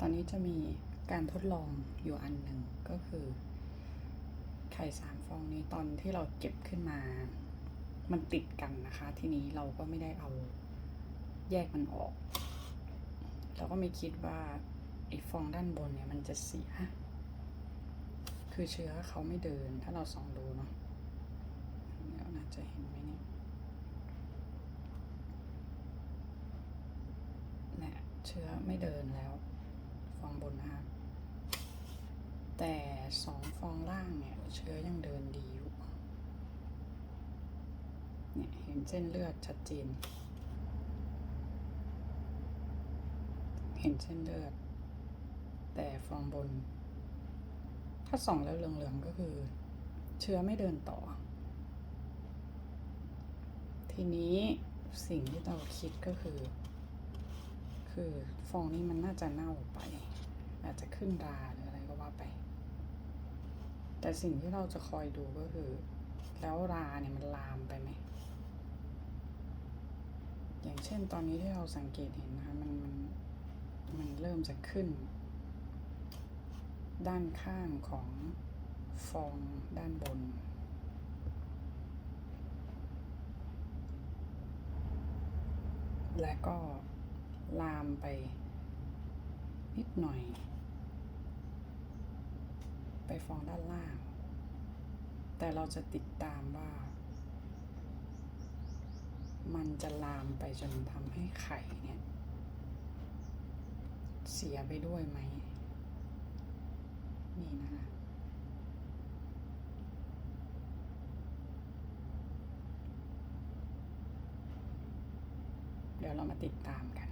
ตอนนี้จะมีการทดลองอยู่อันหนึ่งก็คือ ไข่สามฟองนี้ตอนที่เราเก็บขึ้นมา มันติดกันนะคะ ทีนี้เราก็ไม่ได้เอาแยกมันออก เราก็ไม่คิดว่าไอ้ฟองด้านบนเนี่ยมันจะเสีย คือเชื้อเขาไม่เดิน ถ้าเราส่องดูเนาะเดี๋ยวน่าจะเห็นไหมเนี่ยเนี่ยเชื้อไม่เดินแล้ว ฟองบนนะคะ แต่สองฟองล่างเนี่ย เชื้อยังเดินดีอยู่ เนี่ยเห็นเส้นเลือดชัดเจน เห็นเส้นเลือด แต่ฟองบน ถ้าส่องแล้วเหลืองๆก็คือ เชื้อไม่เดินต่อ ทีนี้สิ่งที่เราคิดก็คือ คือฟองนี้มันน่าจะเน่าไป อาจจะขึ้นราหรืออะไรก็ว่าไป แต่สิ่งที่เราจะคอยดูก็คือ แล้วราเนี่ยมันลามไปไหม อย่างเช่นตอนนี้ที่เราสังเกตเห็นนะคะมันมันมันเริ่มจะขึ้น ด้านข้างของฟองด้านบนและก็ลามไป นิดหน่อย ไปฟองด้านล่าง แต่เราจะติดตามว่า มันจะลามไปจนทำให้ไข่เนี่ย เสียไปด้วยไหม นี่นะคะเดี๋ยวเรามาติดตามกัน